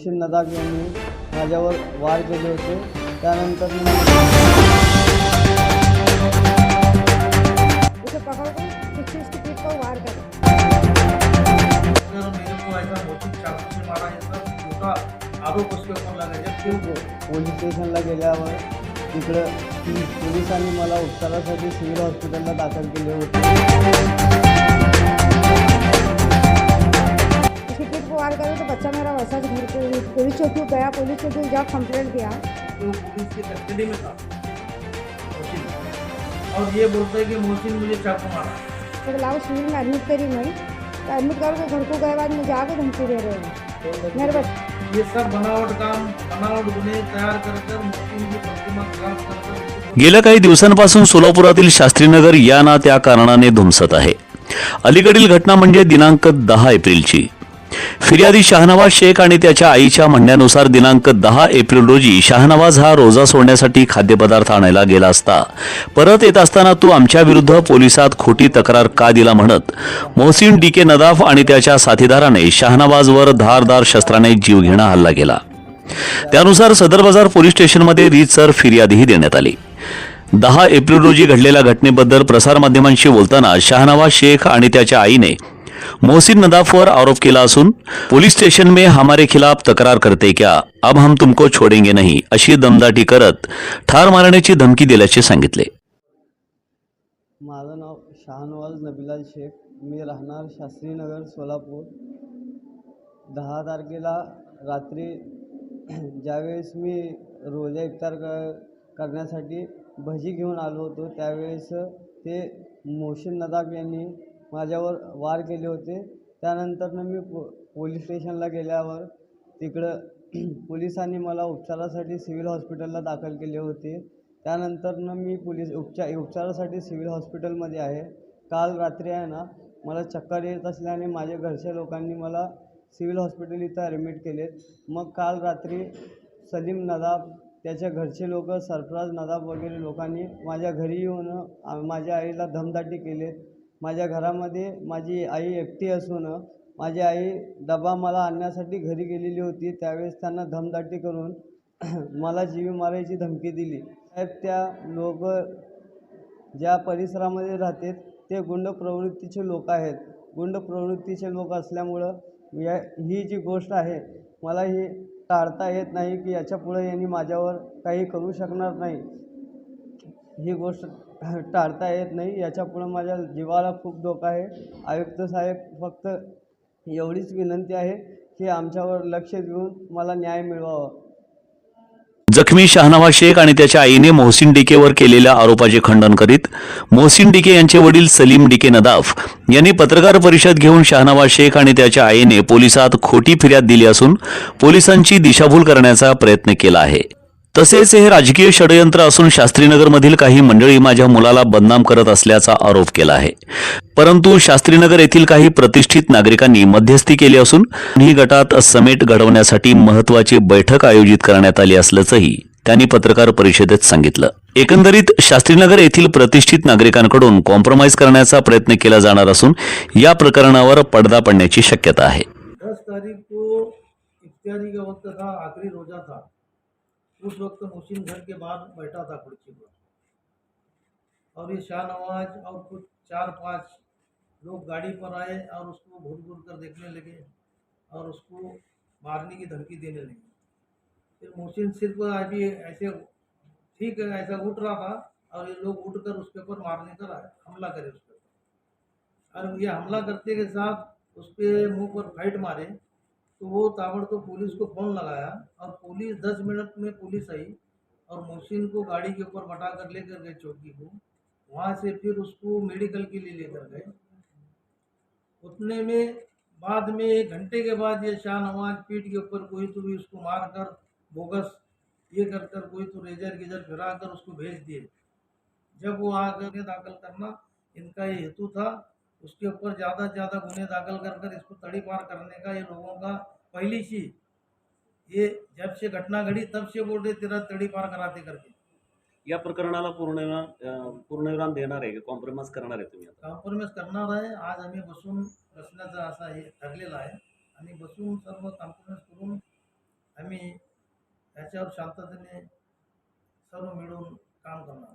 मोहसिन नदाब यांनी माझ्यावर वार केले होते. त्यानंतर है पोलीस स्टेशनला गेल्यावर तिकडं पोलिसांनी मला उपचारासाठी सिव्हिल हॉस्पिटलला दाखल केले होते. वार करा तो बच्चा मेरा वैसा घर पे पुलिस चौकी गया पुलिस चौकी जब कंप्लेंट किया। वो पुलिस की कस्टडी में था। और ये बोलता है कि मोहसिन मुझे चाकू मारा। तो लाओ सिविल में एडमिट करी मैं। तो एडमिट करके घर को गए बाद मुझे आगे धमकी दे रहे हैं। मेरे बच्चे ये सब बनावट काम बनावट गुन्हे तैयार कर कर मोहसिन की प्रतिमा खराब कर गेल्या काही दिवसांपासून सोलापुरातील शास्त्रीनगर या ना त्या कारणाने धुमसत आहे. अलीकडील घटना म्हणजे दिनांक दहा एप्रिलची. फिर्यादी शहानवाज शेख आणि त्याच्या आईच्या म्हणण्यानुसार दिनांक दहा एप्रिल रोजी शाहनवाज हा रोजा सोडण्यासाठी खाद्यपदार्थ आणायला गेला असता. परत येत असताना तू आमच्या विरुद्ध पोलिसात खोटी तक्रार का दिला म्हणत मोहसिन डी के नदाफ आणि त्याच्या साथीदाराने शाहनवाजवर धारदार शस्त्राने जीवघेणा हल्ला केला. त्यानुसार सदर बाजार पोलीस स्टेशनमध्ये रीतसर फिर्यादीही देण्यात आली. दहा एप्रिल रोजी घडलेल्या घटनेबद्दल प्रसारमाध्यमांशी बोलताना शाहनवाज शेख आणि त्याच्या आईने मोहसिन नदाफवर आरोप केला असून पोलीस स्टेशन में हमारे खिलाफ तक्रार करते क्या? अब हम तुमको छोडेंगे नहीं अशी दमदाटी करत ठार मारण्याची धमकी दिल्याचे सांगितले. माझं नाव शहानवाज नबिलाल शेख. मी राहणार शास्त्रीनगर सोलापूर. दहा तारखेला रात्री ज्यावेळेस मी रोजा इफ्तार करण्यासाठी भजी घेऊन आलो होतो त्यावेळेस ते मोहसिन नदाफ यांनी माझ्यावर वार केले होते. त्यानंतरनं मी पो पोलीस स्टेशनला गेल्यावर तिकडं पोलिसांनी मला उपचारासाठी सिव्हिल हॉस्पिटलला दाखल केले होते. त्यानंतरनं मी पोलीस उपचार उपचारासाठी सिव्हिल हॉस्पिटलमध्ये आहे. काल रात्री आहे ना मला चक्कर येत असल्याने माझ्या घरच्या लोकांनी मला सिव्हिल हॉस्पिटल इथं ॲडमिट केलेत मग काल रात्री सलीम नदाब त्याच्या घरचे लोक सरफराज नदाब वगैरे लोकांनी माझ्या घरी येऊन माझ्या आईला धमदाटी केलेत. माझ्या घरामध्ये माझी आई एकटी असून माझी आई डबा मला आणण्यासाठी घरी गेलेली होती. त्यावेळेस त्यांना धमदाटी करून मला जीव मारायची धमकी दिली. साहेब त्या लोक ज्या परिसरामध्ये राहतात ते गुंड प्रवृत्तीचे लोक आहेत. गुंड प्रवृत्तीचे लोक असल्यामुळं या ही जी गोष्ट आहे मला ही टाळता येत नाही की याच्यापुढे यांनी माझ्यावर काही करू शकणार नाही. ही गोष्ट टाळता येत नाही. याच्यापुढं माझ्या जीवाला खूप धोका आहे. आयुक्त साहेब फक्त एवढीच विनंती आहे की आमच्यावर लक्ष देऊन मला न्याय मिळवावा. जखमी शहानवाज शेख आणि त्याच्या आईने मोहसिन डिकेवर केलेल्या आरोपाचे खंडन करीत मोहसिन डिके यांचे वडील सलीम डिके नदाफ यांनी पत्रकार परिषद घेऊन शहानवाज शेख आणि त्याच्या आईने पोलिसात खोटी फिर्याद दिली असून पोलिसांची दिशाभूल करण्याचा प्रयत्न केला आहे. तसेच हे राजकीय षडयंत्र असून शास्त्रीनगरमधील काही मंडळी माझ्या मुलाला बदनाम करत असल्याचा आरोप केला आहे. परंतु शास्त्रीनगर येथील काही प्रतिष्ठित नागरिकांनी मध्यस्थी केली असून ही गटात समेट घडवण्यासाठी महत्वाची बैठक आयोजित करण्यात आली असल्याचंही त्यांनी पत्रकार परिषदेत सांगितलं. एकंदरीत शास्त्रीनगर येथील प्रतिष्ठित नागरिकांकडून कॉम्प्रोमाइज करण्याचा प्रयत्न केला जाणार असून या प्रकरणावर पडदा पडण्याची शक्यता आहे. उस वक्त मोहसिन घर के बाहर बैठा था कुर्सी पर। और ये शाहनवाज और कुछ चार पाँच लोग गाड़ी पर आए और उसको घूर घूर कर देखने लगे और उसको मारने की धमकी देने लगे। फिर मोहसिन सिर्फ़ अभी ऐसे ठीक है, ऐसा उठ रहा था और ये लोग उठ कर उसके ऊपर मारने आए, हमला करे उसके ऊपर और ये हमला करते के साथ उसके मुँह पर फाइट मारे तो वो ताबड़तोड़ पुलिस को फ़ोन लगाया और पुलिस दस मिनट में पुलिस आई और मोहसिन को गाड़ी के ऊपर बटा कर लेकर गए चौकी को। वहाँ से फिर उसको मेडिकल के लिए लेकर गए। उतने में बाद में एक घंटे के बाद ये शाह नवाज़ पीठ के ऊपर कोई तो भी उसको मार कर बोगस ये कर कर कोई तो रेजर गिजर फिरा कर उसको भेज दिए। जब वो आकर दाखिल करना, इनका ये हेतु था उसके ऊपर ज़्यादा से ज़्यादा गुने दाखिल कर कर इसको तड़ी पार करने का ये लोगों का पहली चीज ये जब से घटना घड़ी तब से बोल रहे तेरा तड़ी पार कराते करके। या प्रकरणाला पूर्णविराम अं, पूर्णविराम देणार आहे कॉम्प्रोमाइज करणार आहे तुम्ही आता? कॉम्प्रोमाइज करणार आहे. आज आम्ही बसून बसण्याचा असा हे ठरलेला आहे. आणि बसून सर्व कॉम्प्रोमाइज करून आम्ही याच्यावर शांततेने सर्व मिळून काम करणार